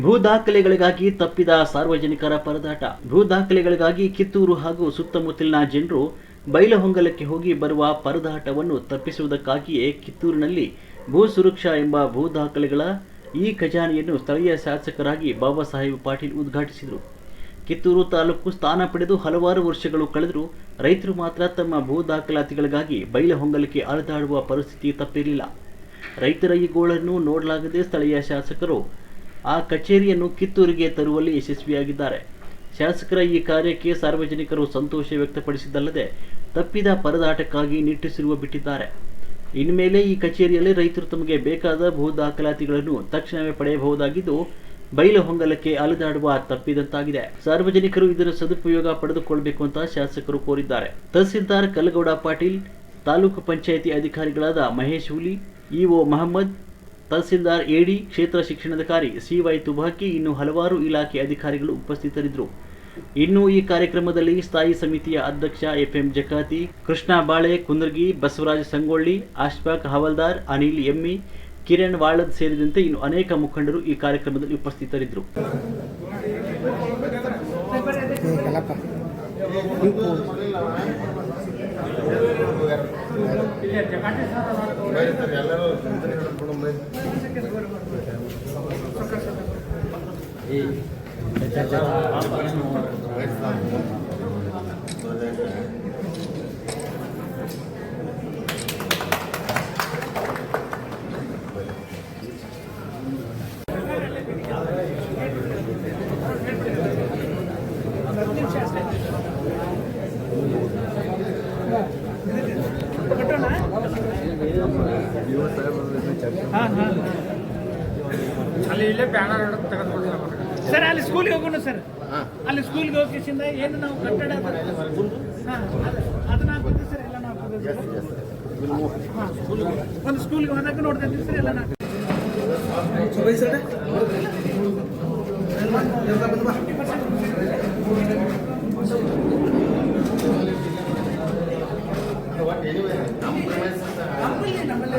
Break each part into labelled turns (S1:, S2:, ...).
S1: ಭೂ ದಾಖಲೆಗಳಿಗಾಗಿ ತಪ್ಪಿದ ಸಾರ್ವಜನಿಕರ ಪರದಾಟ. ಭೂ ದಾಖಲೆಗಳಿಗಾಗಿ ಕಿತ್ತೂರು ಹಾಗೂ ಸುತ್ತಮುತ್ತಲಿನ ಜನರು ಬೈಲಹೊಂಗಲಕ್ಕೆ ಹೋಗಿ ಬರುವ ಪರದಾಟವನ್ನು ತಪ್ಪಿಸುವುದಕ್ಕಾಗಿಯೇ ಕಿತ್ತೂರಿನಲ್ಲಿ ಭೂ ಸುರಕ್ಷಾ ಎಂಬ ಭೂ ದಾಖಲೆಗಳ ಈ ಖಜಾನೆಯನ್ನು ಸ್ಥಳೀಯ ಶಾಸಕರಾಗಿ ಬಾಬಾ ಸಾಹೇಬ್ ಪಾಟೀಲ್ ಉದ್ಘಾಟಿಸಿದರು. ಕಿತ್ತೂರು ತಾಲೂಕು ಸ್ಥಾನ ಪಡೆದು ಹಲವಾರು ವರ್ಷಗಳು ಕಳೆದರೂ ರೈತರು ಮಾತ್ರ ತಮ್ಮ ಭೂ ದಾಖಲಾತಿಗಳಿಗಾಗಿ ಬೈಲಹೊಂಗಲಕ್ಕೆ ಅಲೆದಾಡುವ ಪರಿಸ್ಥಿತಿ ತಪ್ಪಿರಲಿಲ್ಲ. ರೈತರ ಈ ಗೋಳನ್ನು ನೋಡಲಾಗದೆ ಸ್ಥಳೀಯ ಶಾಸಕರು ಆ ಕಚೇರಿಯನ್ನು ಕಿತ್ತೂರಿಗೆ ತರುವಲ್ಲಿ ಯಶಸ್ವಿಯಾಗಿದ್ದಾರೆ. ಶಾಸಕರ ಈ ಕಾರ್ಯಕ್ಕೆ ಸಾರ್ವಜನಿಕರು ಸಂತೋಷ ವ್ಯಕ್ತಪಡಿಸಿದ್ದಲ್ಲದೆ ತಪ್ಪಿದ ಪರದಾಟಕ್ಕಾಗಿ ನಿಟ್ಟುಸಿರುವ ಬಿಟ್ಟಿದ್ದಾರೆ. ಇನ್ಮೇಲೆ ಈ ಕಚೇರಿಯಲ್ಲಿ ರೈತರು ತಮಗೆ ಬೇಕಾದ ಭೂ ದಾಖಲಾತಿಗಳನ್ನು ತಕ್ಷಣವೇ ಪಡೆಯಬಹುದಾಗಿದ್ದು ಬೈಲಹೊಂಗಲಕ್ಕೆ ಅಲೆದಾಡುವ ತಪ್ಪಿದಂತಾಗಿದೆ. ಸಾರ್ವಜನಿಕರು ಇದರ ಸದುಪಯೋಗ ಪಡೆದುಕೊಳ್ಳಬೇಕು ಅಂತ ಶಾಸಕರು ಕೋರಿದ್ದಾರೆ. ತಹಸೀಲ್ದಾರ್ ಕಲ್ಲಗೌಡ ಪಾಟೀಲ್, ತಾಲೂಕು ಪಂಚಾಯಿತಿ ಅಧಿಕಾರಿಗಳಾದ ಮಹೇಶ್ ಹುಲಿ, ಇಒ ಮಹಮ್ಮದ್ ತಹಸೀಲ್ದಾರ್ ಎಡಿ ಕ್ಷೇತ್ರ ಶಿಕ್ಷಣಾಧಿಕಾರಿ ಸಿವೈ ತುಬಾಕಿ ಇನ್ನು ಹಲವಾರು ಇಲಾಖೆ ಅಧಿಕಾರಿಗಳು ಉಪಸ್ಥಿತರಿದ್ದರು. ಇನ್ನು ಈ ಕಾರ್ಯಕ್ರಮದಲ್ಲಿ ಸ್ಥಾಯಿ ಸಮಿತಿಯ ಅಧ್ಯಕ್ಷ ಎಫ್ಎಂ ಜಕಾತಿ, ಕೃಷ್ಣ ಬಾಳೆ, ಕುಂದರ್ಗಿ, ಬಸವರಾಜ ಸಂಗೊಳ್ಳಿ ಅಶ್ಫಾಕ್ ಹವಲ್ದಾರ್, ಅನಿಲ್ ಎಮ್ಮಿ, ಕಿರಣ್ ವಾಳದ್ ಸೇರಿದಂತೆ ಇನ್ನು ಅನೇಕ ಮುಖಂಡರು ಈ ಕಾರ್ಯಕ್ರಮದಲ್ಲಿ ಉಪಸ್ಥಿತರಿದ್ದರು.
S2: ಈ ಅಲ್ಲಿ ಇಲ್ಲೇ ಬ್ಯಾನರ್ ತೆಗೆದುಕೊಂಡು
S3: ಸರ್ ಅಲ್ಲಿ ಸ್ಕೂಲ್ಗೆ ಹೋಗೋಣ ಸರ್. ಅಲ್ಲಿ ಸ್ಕೂಲ್ಗೆ ಹೋಗಿಸಿಂದ ಏನು ನಾವು ಕಟ್ಟಡ ಹಾಂ ಅದನ್ನ ಹಾಕೋದು ಸರ್ ಎಲ್ಲ ನಾವು ಒಂದು ಸ್ಕೂಲ್ಗೆ ಹೋದಾಗ ನೋಡ್ತಾ ಇದ್ದೀವಿ ಸರ್ ಎಲ್ಲ ನಾವು. ನಮ್ಮಲ್ಲಿ ನಮ್ಮಲ್ಲಿ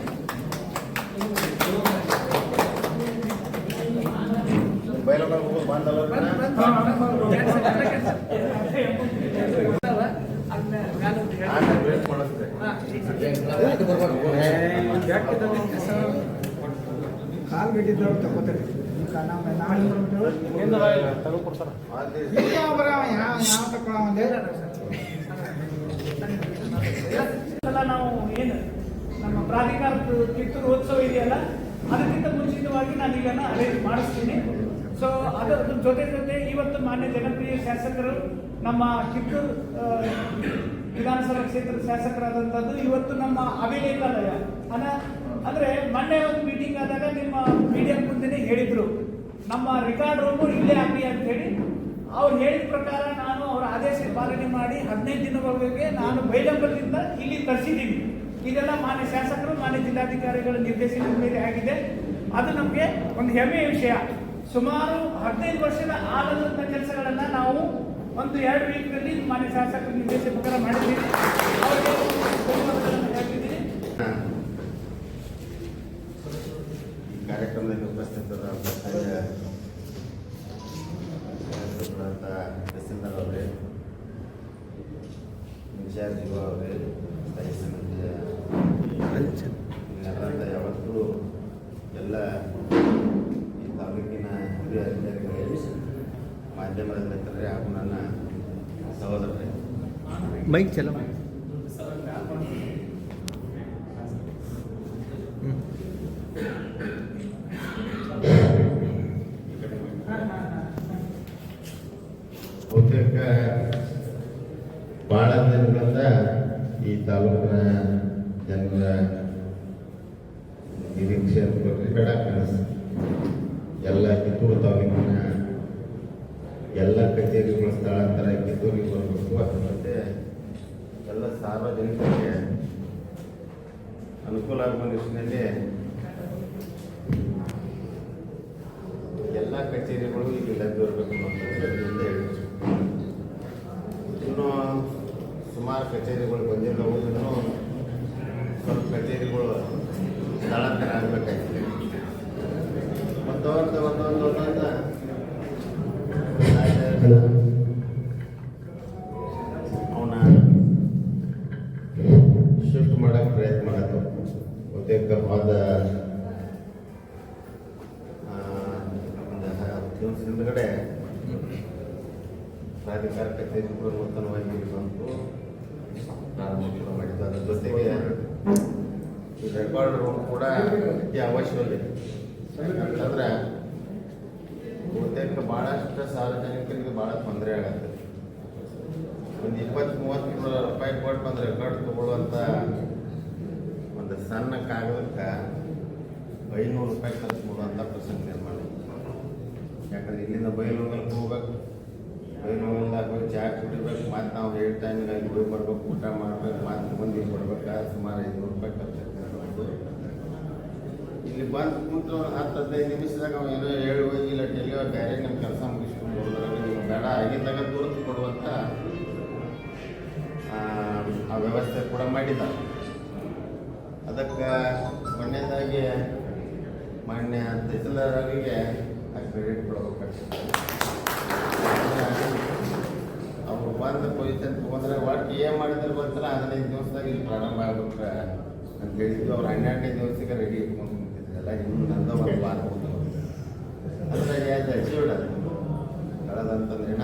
S3: ಕಾಲು ಬಿಟ್ಟಿದ್ದವ್ರು ತಗೋತಾರೆ ನಾವು ನಾಳೆ ಯಾವ ತಗೊಳ್ಳೋದೇ ಎಲ್ಲ ನಾವು ಏನು ನಮ್ಮ ಪ್ರಾಧಿಕಾರದ ಕಿತ್ತೂರು ಉತ್ಸವ ಇದೆಯಲ್ಲ ಅದಕ್ಕಿಂತ ಮುಂಚಿತವಾಗಿ ನಾನು ಇದನ್ನು ಅರೇಂಜ್ ಮಾಡಿಸ್ತೀನಿ ಸೊ ಅದರ ಜೊತೆ ಜೊತೆ ಇವತ್ತು ಮಾನ್ಯ ಜನಪ್ರಿಯ ಶಾಸಕರು ನಮ್ಮ ಆ, ವಿಧಾನಸಭಾ ಕ್ಷೇತ್ರದ ಶಾಸಕರಾದಂಥದ್ದು ಇವತ್ತು ನಮ್ಮ ಅಭಿಲೇಖಾಲಯ ಅನ ಅಂದರೆ ಮೊನ್ನೆ ಒಂದು ಮೀಟಿಂಗ್ ಆದಾಗ ನಿಮ್ಮ ಮೀಡಿಯಾ ಮುಂದೆ ಹೇಳಿದರು. ನಮ್ಮ ರೆಕಾರ್ಡ್ ರೂಮು ಇಲ್ಲೇ ಆಗಲಿ ಅಂತ ಹೇಳಿ. ಅವ್ರು ಹೇಳಿದ ಪ್ರಕಾರ ನಾನು ಅವರ ಆದೇಶ ಪಾಲನೆ ಮಾಡಿ ಹದಿನೈದು ದಿನವರೆಗೆ ನಾನು ಬೈಲಂಬಲದಿಂದ ಇಲ್ಲಿ ತರಿಸಿದ್ದೀನಿ. ಇದೆಲ್ಲ ಮಾನ್ಯ ಶಾಸಕರು ಮಾನ್ಯ ಜಿಲ್ಲಾಧಿಕಾರಿಗಳ ನಿರ್ದೇಶನದ ಮೇಲೆ ಆಗಿದೆ. ಅದು ನಮಗೆ ಒಂದು ಹೆಮ್ಮೆಯ ವಿಷಯ. ಸುಮಾರು ಹದಿನೈದು ವರ್ಷದ ಆಳದಂಥ ಕೆಲಸಗಳನ್ನು ನಾವು ಒಂದು ಎರಡು ವೀಕ್ನಲ್ಲಿ ಮಾನ್ಯ ಶಾಸಕರ ನಿರ್ದೇಶಕರ
S4: ಮಾಡಿದ್ದೀನಿ ಕಾರ್ಯಕ್ರಮದಲ್ಲಿ ಉಪಸ್ಥಿತರಾದ ತಹಸೀಲ್ದಾರ್ ಅವರೇ, ಇನ್ಚಾರ್ಜ್ ಅವರೇ ಸಮಿತಿಯ ಮಾಧ್ಯಮದ ಮಿತ್ರರೇ ಹಾಗೂ ನನ್ನ ಸಹೋದರರೇ
S1: ಮೈಕ್ ಚಲೋ
S4: ಬಹುತೇಕ ಭಾಳ ದಿನಗಳಿಂದ ಈ ತಾಲೂಕಿನ ಜನರ ನಿರೀಕ್ಷೆ ಅಂತ ಬೇಡ ಕನಸು ಕಚೇರಿಗಳು ಸ್ಥಳಾಂತರ ಕಿತ್ತೂರಿಗೆ ಬರಬೇಕು ಅದು ಮತ್ತೆ ಎಲ್ಲ ಸಾರ್ವಜನಿಕರಿಗೆ ಅನುಕೂಲ ಆಗುವ ನಿಟ್ಟಿನಲ್ಲಿ ಎಲ್ಲ ಕಚೇರಿಗಳು ಈಗ ಲಭ್ಯವಿರಬೇಕು ಅನ್ನೋದು ಇನ್ನು ಸುಮಾರು ಕಚೇರಿಗಳು ಬಂದಿದ್ದವು ಅವನ ಶಿಫ್ಟ್ ಮಾಡಕ್ಕೆ ಪ್ರಯತ್ನ ಮಾಡತ್ತು. ಹತ್ತು ದಿವಸ ಹಿಂದ್ಗಡೆ ಪ್ರಾಧಿಕಾರಕ್ಕೆ ತೆಗೆದುಕೊಂಡು ಕೂಡ ನೂತನವಾಗಿ ಬಂತು ಪ್ರಾರಂಭ ಮಾಡಿದ್ದು ಅದ್ರ ಜೊತೆಗೆ ರೆಕಾರ್ಡ್ ರೂಮ್ ಕೂಡ ಅತಿ ಅವಶ್ಯವಿದೆ ಯಾಕಂತಂದ್ರೆ ಬಹುತೇಕ ಭಾಳಷ್ಟು ಸಾರ್ವಜನಿಕರಿಗೆ ಭಾಳ ತೊಂದರೆ ಆಗತ್ತೆ ಒಂದು ಇಪ್ಪತ್ತು ಮೂವತ್ತು ರೂಪಾಯಿ ಕೊಟ್ಟು ಒಂದು ರೆಕಾರ್ಡ್ ತೊಗೊಳ್ಳುವಂಥ ಒಂದು ಸಣ್ಣ ಕಾಗದಕ್ಕೆ ಐನೂರು ರೂಪಾಯಿ ಖರ್ಚು ಮಾಡುವಂಥ ಪ್ರಸಂಗ ನಿರ್ಮಾಣ. ಯಾಕಂದ್ರೆ ಇಲ್ಲಿಂದ ಬೈಲೂರಿಗೆ ಹೋಗ್ಬೇಕು ಬೈಲೂರಿಂದ ಹೋಗಿ ಚಹಾ ಕುಡಿಬೇಕು ಮತ್ತು ನಾವು ಏಟ್ ಟೈಮಿಗೆ ಅಲ್ಲಿ ಹೋಗಿ ಬರ್ಬೇಕು, ಊಟ ಮಾಡ್ಬೇಕು, ಮತ್ತು ಬಂದು ಕೊಡ್ಬೇಕಾದ್ರೆ ಸುಮಾರು ಐನೂರು ರೂಪಾಯಿ ಖರ್ಚು ಬಂದು ಕುಂತು ಹತ್ತು ಹದಿನೈದು ನಿಮಿಷದಾಗ ಅವ ಏನೋ ಹೇಳಿ ಹೋಗಿ ಇಲ್ಲ ಟೆಲಿಯೋ ಬೇರೆ ನಿಮ್ಮ ಕೆಲಸ ಮುಗಿಸ್ಕೊಂಡು ನೀವು ಬೇಡ ಆಗಿದ್ದಾಗ ತೋರಿಸಿ ಕೊಡುವಂಥ ಆ, ವ್ಯವಸ್ಥೆ ಕೂಡ ಮಾಡಿದ ಅದಕ್ಕೆ ಮೊನ್ನೆದಾಗಿ ಮಾನ್ಯ ತಹಸೀಲ್ದಾರರಿಗೆ ಆ ಕ್ರೆಡಿಟ್ ಕೊಡಬೇಕಾಗ್ತದೆ. ಅವ್ರು ಬಂದ ಪೊಸಿಷನ್ ತೊಗೊಂಡ್ರೆ ಒಟ್ಟು ಏನು ಮಾಡಿದ್ರು ಗೊತ್ತಿಲ್ಲ ಹದಿನೈದು ದಿವಸದಾಗ ಇಲ್ಲಿ ಪ್ರಾರಂಭ ಆಗ್ಬಿಟ್ರೆ ಅಂತ ಹೇಳಿದ್ದು. ಅವ್ರು ಹನ್ನೆರಡನೇ ದಿವಸಕ್ಕೆ ರೆಡಿ ಇಟ್ಕೊಂಡು ಎಲ್ಲ ಇನ್ನೂ ನಂದು ಒಂದು ವಾರ ಹೋಗ್ತದೆ ಅದರಲ್ಲಿ ಅದು ಅಚೀವ್ಡ್ ಅದು ಕಳೆದಂತಂದ್ರೆ